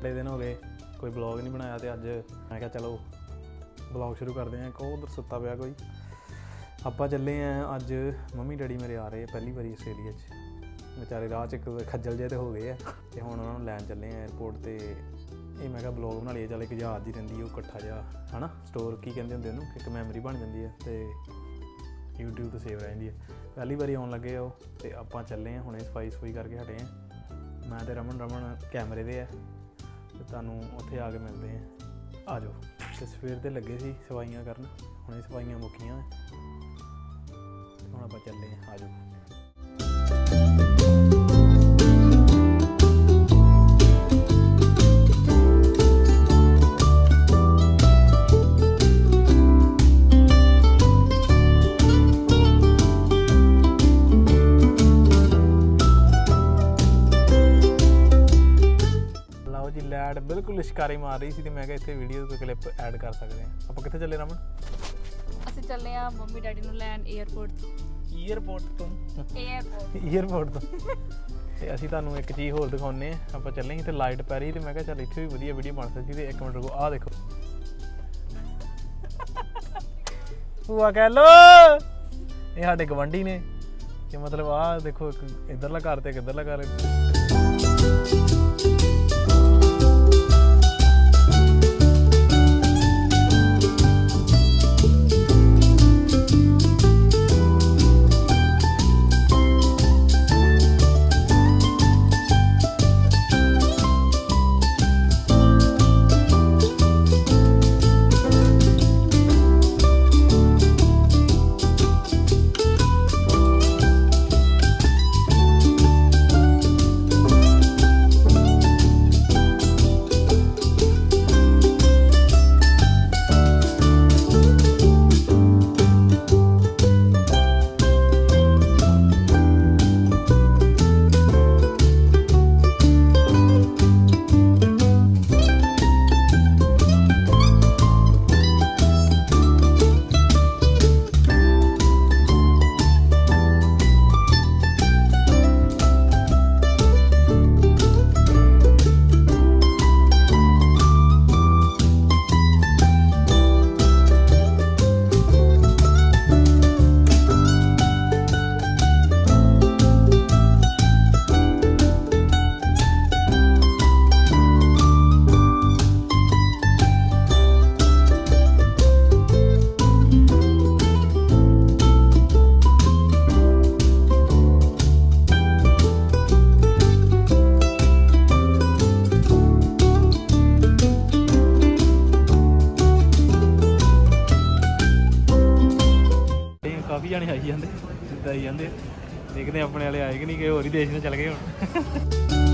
ਬੜੇ ਦਿਨ ਹੋ ਗਏ, ਕੋਈ ਬਲੌਗ ਨਹੀਂ ਬਣਾਇਆ ਤੇ ਅੱਜ ਮੈਂ ਕਿਹਾ ਚਲੋ ਬਲੌਗ ਸ਼ੁਰੂ ਕਰਦੇ ਆਂ ਇੱਕ ਉਹ ਉਧਰ ਸੁੱਤਾ ਪਿਆ ਕੋਈ। ਆਪਾਂ ਚੱਲੇ ਆਂ ਅੱਜ ਮੰਮੀ ਡੈਡੀ ਮੇਰੇ ਆ ਰਹੇ ਆ ਪਹਿਲੀ ਵਾਰੀ ਆਸਟ੍ਰੇਲੀਆ 'ਚ। ਵਿਚਾਰੇ ਰਾਹ 'ਚ ਇੱਕ ਖੱਜਲ ਜਿਹੇ ਤੇ ਹੋ ਗਏ ਆ ਤੇ ਹੁਣ ਉਹਨਾਂ ਨੂੰ ਲੈਣ ਚੱਲੇ ਆ 에어ਪੋਰਟ ਤੇ। ਇਹ ਮੈਂ ਕਿਹਾ ਬਲੌਗ ਬਣਾ ਲਈਏ, ਚੱਲ ਇੱਕ ਯਾਦ ਦੀ ਰਹਿੰਦੀ ਉਹ ਇਕੱਠਾ ਜਿਹਾ, ਹਨਾ? ਸਟੋਰ ਕੀ ਕਹਿੰਦੇ ਹੁੰਦੇ ਉਹਨੂੰ? ਇੱਕ ਮੈਮਰੀ ਬਣ ਜਾਂਦੀ ਹੈ ਤੇ YouTube ਤੇ ਸੇਵ ਰਹਿੰਦੀ ਹੈ ਪਹਿਲੀ ਵਾਰੀ ਆਉਣ ਲੱਗੇ ਉਹ ਤੇ ਆਪਾਂ ਚੱਲੇ ਆ ਹੁਣੇ ਸਫ਼ਾਈ ਸਫ਼ਾਈ ਕਰਕੇ ਹਟੇ ਆ ਮੈਂ ਤੇ ਰਮਨ ਰਮਨ ਕੈਮਰੇ ਦੇ ਆ। ਤੇ ਤੁਹਾਨੂੰ ਉੱਥੇ ਆ ਕੇ ਮਿਲਦੇ ਆ ਆ ਜਾਓ। ਤੇ ਸਵੇਰ ਦੇ ਲੱਗੇ ਸੀ ਸਫਾਈਆਂ ਕਰਨ। ਹੁਣੇ ਸਫਾਈਆਂ ਮੁੱਕੀਆਂ ਤੇ ਹੁਣ ਆਪਾਂ ਚੱਲੇ ਆ ਆ ਜਾਓ। ਚਕਾਰੇ ਮਾਰ ਰਹੀ ਸੀ ਤੇ ਮੈਂ ਕਿਹਾ ਇੱਥੇ ਵੀਡੀਓ ਕੋਈ ਕਲਿੱਪ ਐਡ ਕਰ ਸਕਦੇ ਆ ਆਪਾਂ ਕਿੱਥੇ ਚੱਲੇ ਰਮਨ? ਅਸੀਂ ਚੱਲੇ ਆ ਮੰਮੀ ਡੈਡੀ ਨੂੰ ਲੈਣ 에어ਪੋਰਟ ਏਅਰਪੋਰਟ ਤੋਂ? 에어ਪੋਰਟ ਏਅਰਪੋਰਟ ਤੋਂ। ਤੇ ਅਸੀਂ ਤੁਹਾਨੂੰ ਇੱਕ ਚੀਜ਼ ਹੋਰ ਦਿਖਾਉਨੇ ਆ ਆਪਾਂ ਚੱਲੇ ਸੀ ਤੇ ਲਾਈਟ ਪੈ ਰਹੀ ਤੇ ਮੈਂ ਕਿਹਾ ਚੱਲ ਇੱਥੇ ਵੀ ਵਧੀਆ ਵੀਡੀਓ ਬਣ ਸਕਦੀ ਤੇ ਇੱਕ ਮਿੰਟ ਰੁਕੋ ਆਹ ਦੇਖੋ। ਭੂਆ ਕਹਿ ਲੋ! ਇਹ ਸਾਡੇ ਗਵੰਡੀ ਨੇ। ਕਿ ਮਤਲਬ ਆਹ ਦੇਖੋ ਇੱਕ ਇਧਰਲਾ ਘਰ ਤੇ ਇੱਕ ਇਧਰਲਾ ਘਰ। ਹੈ ਜਾਂਦੇ ਜਿੱਦਾਂ ਆਈ ਜਾਂਦੇ। ਦੇਖਦੇ ਆਪਣੇ ਵਾਲੇ ਆਏ ਕਿ ਨਹੀਂ, ਕਿ ਹੋਰ ਹੀ ਦੇਸ਼ ਨੂੰ ਚੱਲ ਗਏ ਹੁਣ।